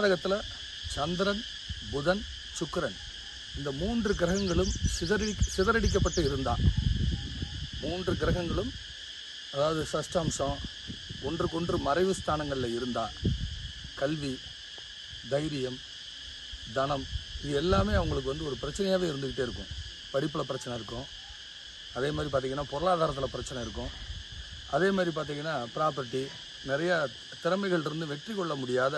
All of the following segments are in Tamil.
ஜாதகத்தில் சந்திரன் புதன் சுக்கரன். இந்த மூன்று கிரகங்களும் சிதறடி சிதறடிக்கப்பட்டு இருந்தால் மூன்று கிரகங்களும் அதாவது சஷ்டாம்சம் ஒன்றுக்கொன்று மறைவு ஸ்தானங்களில் இருந்தால் கல்வி தைரியம் தனம் இது எல்லாமே அவங்களுக்கு வந்து ஒரு பிரச்சனையாகவே இருந்துக்கிட்டே இருக்கும். படிப்பில் பிரச்சனை இருக்கும். அதே மாதிரி பார்த்திங்கன்னா பொருளாதாரத்தில் பிரச்சனை இருக்கும். அதே மாதிரி பார்த்திங்கன்னா ப்ராப்பர்ட்டி நிறையா திறமைகள் இருந்து வெற்றி கொள்ள முடியாத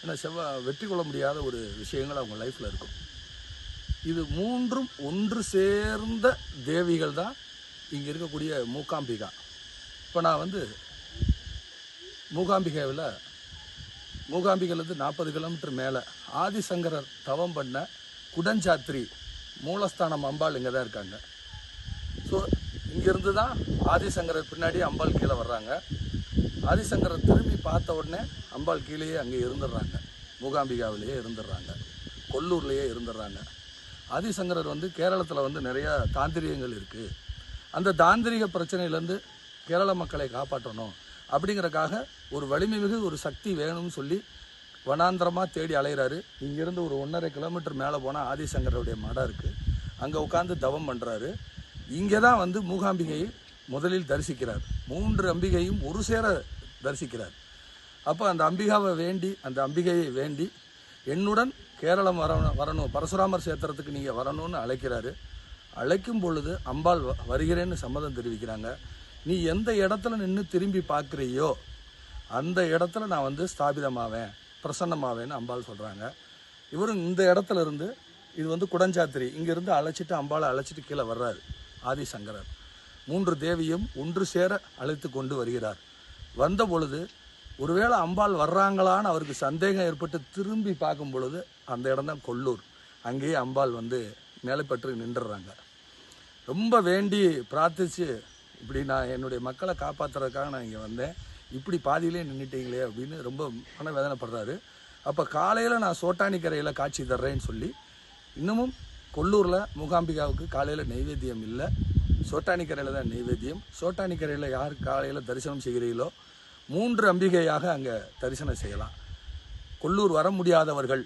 ஏன்னா செவ்வாய் வெற்றி கொள்ள முடியாத ஒரு விஷயங்கள் அவங்க லைஃப்பில் இருக்கும். இது மூன்றும் ஒன்று சேர்ந்த தேவிகள் தான் இங்கே இருக்கக்கூடிய மூகாம்பிகா. இப்போ நான் வந்து மூகாம்பிகாவில் மூகாம்பிகையிலேருந்து நாற்பது கிலோமீட்டர் மேலே ஆதிசங்கரர் தவம் பண்ண குடஞ்சாத்திரி மூலஸ்தானம் அம்பாள் இங்கே தான் இருக்காங்க. ஸோ இங்கேருந்து தான் ஆதிசங்கரர் பின்னாடி அம்பாள் கீழே வர்றாங்க. ஆதிசங்கரர் திரும்பி பார்த்த உடனே அம்பாள் கீழேயே அங்கே இருந்துடுறாங்க. மூகாம்பிகாவிலேயே இருந்துடுறாங்க. கொல்லூர்லேயே இருந்துடுறாங்க. ஆதிசங்கரர் வந்து கேரளத்தில் வந்து நிறையா தாந்திரிகங்கள் இருக்குது அந்த தாந்திரிக பிரச்சனையிலேருந்து கேரள மக்களை காப்பாற்றணும் அப்படிங்கிறக்காக ஒரு வலிமை மிகு ஒரு சக்தி வேணும்னு சொல்லி வனாந்திரமாக தேடி அலைகிறாரு இங்கேருந்து ஒரு ஒன்றரை கிலோமீட்டர் மேலே போனால் ஆதிசங்கருடைய மடம் இருக்குது அங்கே உட்காந்து தவம் பண்ணுறாரு இங்கே தான் வந்து மூகாம்பிகையை முதலில் தரிசிக்கிறார். மூன்று அம்பிகையும் ஒரு சேர தரிசிக்கிறார். அப்போ அந்த அம்பிகாவை வேண்டி அந்த அம்பிகையை வேண்டி என்னுடன் கேரளம் வரணும் வரணும் பரசுராமர் சேத்திரத்துக்கு நீங்கள் வரணும்னு அழைக்கிறாரு. அழைக்கும் பொழுது அம்பாள் வ- வருகிறேன்னு சம்மதம் தெரிவிக்கிறாங்க. நீ எந்த இடத்துல நின்று திரும்பி பார்க்குறியோ அந்த இடத்துல நான் வந்து ஸ்தாபிதமாவேன் பிரசன்னமாவேன்னு அம்பாள் சொல்கிறாங்க இவரும் இந்த இடத்துல இருந்து இது வந்து குடஞ்சாத்திரி இங்கேருந்து அழைச்சிட்டு அம்பாளை அழைச்சிட்டு கீழே வர்றாரு ஆதிசங்கரர். மூன்று தேவியும் ஒன்று சேர அழைத்து கொண்டு வருகிறார். வந்த பொழுது ஒருவேளை அம்பாள் வர்றாங்களான்னு அவருக்கு சந்தேகம் ஏற்பட்டு திரும்பி பார்க்கும் பொழுது அந்த இடம் தான் கொல்லூர். அங்கேயே அம்பாள் வந்து நிலைப்பற்று நின்றுடுறாங்க ரொம்ப வேண்டி பிரார்த்திச்சு இப்படி நான் என்னுடைய மக்களை காப்பாற்றுறதுக்காக நான் இங்கே வந்தேன். இப்படி பாதியிலே நின்றுட்டீங்களே அப்படின்னு ரொம்ப மன வேதனைப்படுறாரு அப்போ காலையில் நான் சோட்டானிக்கரையில் காட்சி தர்றேன்னு சொல்லி இன்னமும் கொல்லூரில் மூகாம்பிகாவுக்கு காலையில் நெய்வேத்தியம் இல்லை. சோட்டானிக்கரையில் தான் நெய்வேத்தியம் சோட்டானிக்கரையில் யார் காலையில் தரிசனம் செய்கிறீங்களோ மூன்று அம்பிகையாக அங்கே தரிசனம் செய்யலாம். கொல்லூர் வர முடியாதவர்கள்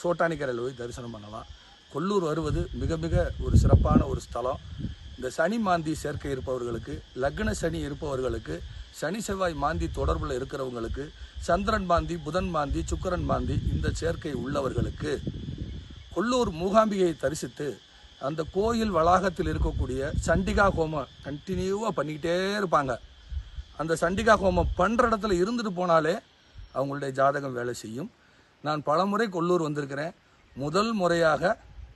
சோட்டானிக்கரையில் போய் தரிசனம் பண்ணலாம். கொல்லூர் வருவது மிக மிக ஒரு சிறப்பான ஒரு ஸ்தலம். இந்த சனி மாந்தி சேர்க்கை இருப்பவர்களுக்கு லக்ன சனி இருப்பவர்களுக்கு சனி செவ்வாய் மாந்தி தொடர்பில் இருக்கிறவங்களுக்கு சந்திரன் மாந்தி புதன் மாந்தி சுக்கரன் மாந்தி இந்த சேர்க்கை உள்ளவர்களுக்கு கொல்லூர் மூகாம்பிகையை தரிசித்து அந்த கோயில் வளாகத்தில் இருக்கக்கூடிய சண்டிகா ஹோமம் கண்டினியூவாக பண்ணிக்கிட்டே இருப்பாங்க. அந்த சண்டிகா ஹோமம் பண்ணுற இடத்துல இருந்துட்டு போனாலே அவங்களுடைய ஜாதகம் வேலை செய்யும். நான் பலமுறை கொல்லூர் வந்திருக்கிறேன். முதல் முறையாக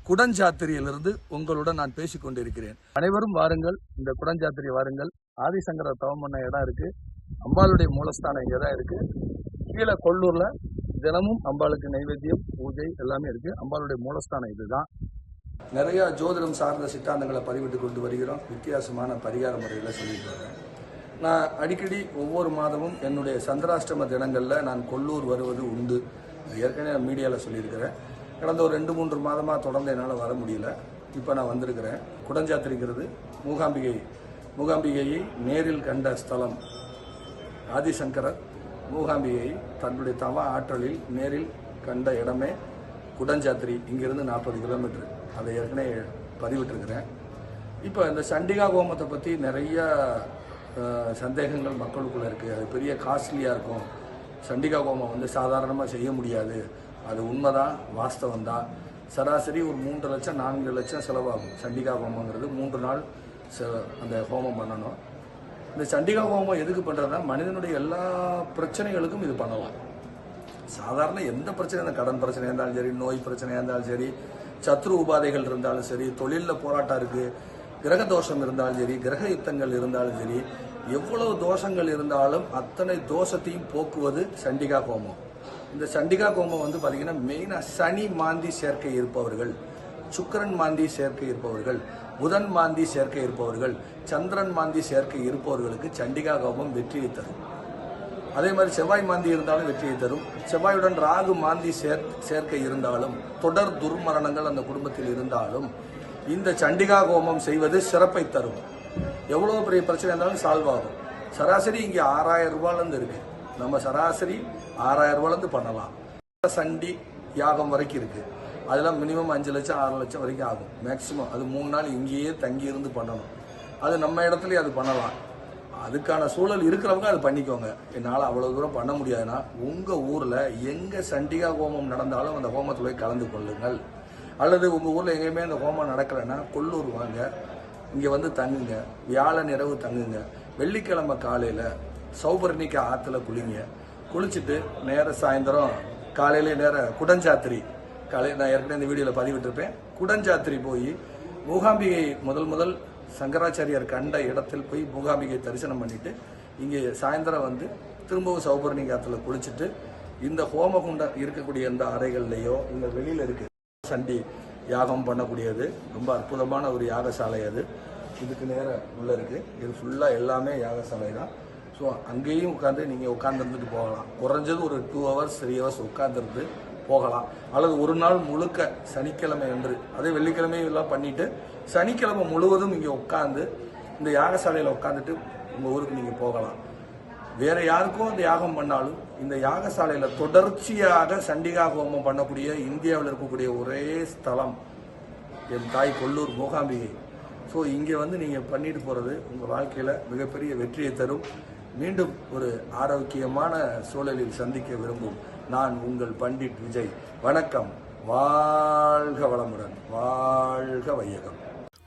குடஞ்சாத்திரியிலிருந்து உங்களுடன் நான் பேசிக் கொண்டிருக்கிறேன். அனைவரும் வாருங்கள். இந்த குடஞ்சாத்திரி வாருங்கள். ஆதிசங்கர தவம் பண்ண இடம் இருக்கு. அம்பாளுடைய மூலஸ்தானம் இங்கே தான் இருக்கு. கீழே கொல்லூர்ல தினமும் அம்பாளுக்கு நைவேத்தியம் பூஜை எல்லாமே இருக்கு. அம்பாளுடைய மூலஸ்தானம் இதுதான். நிறைய ஜோதிடம் சார்ந்த சித்தாந்தங்களை பதிவிட்டு கொண்டு வருகிறோம். வித்தியாசமான பரிகார முறைகளை சொல்லிட்டு வரேன் நான் அடிக்கடி ஒவ்வொரு மாதமும் என்னுடைய சந்திராஷ்டம தினங்களில் நான் கொல்லூர் வருவது உண்டு. ஏற்கனவே நான் மீடியாவில் சொல்லியிருக்கிறேன். கடந்த ஒரு ரெண்டு மூன்று மாதமாக தொடர்ந்து என்னால் வர முடியல. இப்போ நான் வந்திருக்கிறேன். குடஞ்சாத்திரிங்கிறது மூகாம்பிகை. மூகாம்பிகையை நேரில் கண்ட ஸ்தலம் ஆதிசங்கரர் மூகாம்பிகையை தன்னுடைய தவ ஆற்றலில் நேரில் கண்ட இடமே குடஞ்சாத்திரி. இங்கிருந்து நாற்பது கிலோமீட்டர். அதை ஏற்கனவே பதிவிட்டிருக்கிறேன். இப்போ இந்த சண்டிகா ஹோமத்தை பற்றி நிறைய சந்தேகங்கள் மக்களுக்குள்ள இருக்குது அது பெரிய காஸ்ட்லியாக இருக்கும். சண்டிகா ஹோமம் வந்து சாதாரணமாக செய்ய முடியாது. அது உண்மைதான் வாஸ்தவம் தான். சராசரி ஒரு மூன்று லட்சம் நான்கு லட்சம் செலவாகும் சண்டிகா ஹோமங்கிறது மூன்று நாள் செ- அந்த ஹோமம் பண்ணணும். இந்த சண்டிகா ஹோமம் எதுக்கு பண்ணுறதுனா மனிதனுடைய எல்லா பிரச்சனைகளுக்கும் இது பண்ணலாம். சாதாரண எந்த பிரச்சனை இருந்தாலும் கடன் பிரச்சனையாக இருந்தாலும் சரி நோய் பிரச்சனையாக இருந்தாலும் சரி சத்ரு உபாதைகள் இருந்தாலும் சரி தொழிலில் போராட்டம் இருக்குது கிரக தோஷம் இருந்தாலும் சரி கிரக யுத்தங்கள் இருந்தாலும் சரி எவ்வளவு தோஷங்கள் இருந்தாலும் அத்தனை தோஷத்தையும் போக்குவது சண்டிகா கோமம். இந்த சண்டிகா கோமம் வந்து பார்த்தீங்கன்னா மெயினாக சனி மாந்தி சேர்க்கை இருப்பவர்கள் சுக்கிரன் மாந்தி சேர்க்கை இருப்பவர்கள் புதன் மாந்தி சேர்க்கை இருப்பவர்கள் சந்திரன் மாந்தி சேர்க்கை இருப்பவர்களுக்கு சண்டிகா கோமம் வெற்றியை தரும். அதே மாதிரி செவ்வாய் மாந்தி இருந்தாலும் வெற்றியை தரும். செவ்வாயுடன் ராகு மாந்தி சேர் சேர்க்கை இருந்தாலும் தொடர் துர்மரணங்கள் அந்த குடும்பத்தில் இருந்தாலும் இந்த சண்டிகா ஹோமம் செய்வது சிறப்பை தரும். எவ்வளோ பெரிய பிரச்சனை இருந்தாலும் சால்வ் ஆகும். சராசரி இங்கே ஆறாயிரம் ரூபாயிலேருந்து இருக்கு. நம்ம சராசரி ஆறாயிரம் ரூபாயிலேருந்து பண்ணலாம். சண்டி யாகம் வரைக்கும் இருக்கு. அதெல்லாம் மினிமம் அஞ்சு லட்சம் ஆறு லட்சம் வரைக்கும் ஆகும். மேக்சிமம் அது மூணு நாள் இங்கேயே தங்கி இருந்து பண்ணணும். அது நம்ம இடத்துலயே அது பண்ணலாம். அதுக்கான சூழல் இருக்கிறவங்க அது பண்ணிக்கோங்க. என்னால் அவ்வளோ தூரம் பண்ண முடியாதுன்னா உங்கள் ஊரில் எங்கே சண்டிகா ஹோமம் நடந்தாலும் அந்த ஹோமத்தில் போய் கலந்து கொள்ளுங்கள். அல்லது உங்கள் ஊரில் எங்கேயுமே அந்த ஹோமம் நடக்கலைன்னா கொல்லூர் வாங்க. இங்கே வந்து தங்குங்க. வியாழன் இரவு தங்குங்க. வெள்ளிக்கிழமை காலையில் சௌபர்ணிக்கு ஆற்றுல குளிங்க. குளிச்சுட்டு நேர சாயந்தரம் காலையில் நேர குடஞ்சாத்திரி. காலையில் நான் ஏற்கனவே இந்த வீடியோவில் பதிவிட்டிருப்பேன். குடஞ்சாத்திரி போய் மூகாம்பிகை முதல் முதல் சங்கராச்சாரியார் கண்ட இடத்தில் போய் மூகாம்பிகை தரிசனம் பண்ணிட்டு இங்கே சாயந்தரம் வந்து திரும்பவும் சௌபர்ணி ஆற்றுல குளிச்சுட்டு இந்த ஹோமகுண்டம் இருக்கக்கூடிய இந்த அறைகள்லையோ இந்த வெளியில் இருக்கு. சண்டி யாகம் பண்ணக்கூடியது. ரொம்ப அற்புதமான ஒரு யாகசாலை அது. இதுக்கு நேரம் உள்ள இருக்கு. இது ஃபுல்லாக எல்லாமே யாகசாலை தான். ஸோ அங்கேயும் உட்காந்து நீங்கள் உட்காந்துருந்துட்டு போகலாம். குறைஞ்சது ஒரு டூ ஹவர்ஸ் த்ரீ ஹவர்ஸ் உட்காந்துருந்து போகலாம். அல்லது ஒரு நாள் முழுக்க சனிக்கிழமை அன்று. அதே வெள்ளிக்கிழமையும் எல்லாம் பண்ணிட்டு சனிக்கிழமை முழுவதும் இங்கே உட்காந்து இந்த யாகசாலையில் உட்காந்துட்டு உங்கள் ஊருக்கு நீங்கள் போகலாம். வேற யாருக்கும் அந்த யாகம் பண்ணாலும் இந்த யாகசாலையில தொடர்ச்சியாக சண்டிகா ஹோமம் பண்ணக்கூடிய இந்தியாவில் இருக்கக்கூடிய ஒரே ஸ்தலம். என் தாய் கொல்லூர் மூகாம்பிகை. ஸோ இங்கே வந்து நீங்கள் பண்ணிட்டு போகிறது உங்கள் வாழ்க்கையில் மிகப்பெரிய வெற்றியை தரும். மீண்டும் ஒரு ஆரோக்கியமான சூழலில் சந்திக்க விரும்பும் நான் உங்கள் பண்டிட் விஜய். வணக்கம். வாழ்க வளமுடன். வாழ்க வையகம்.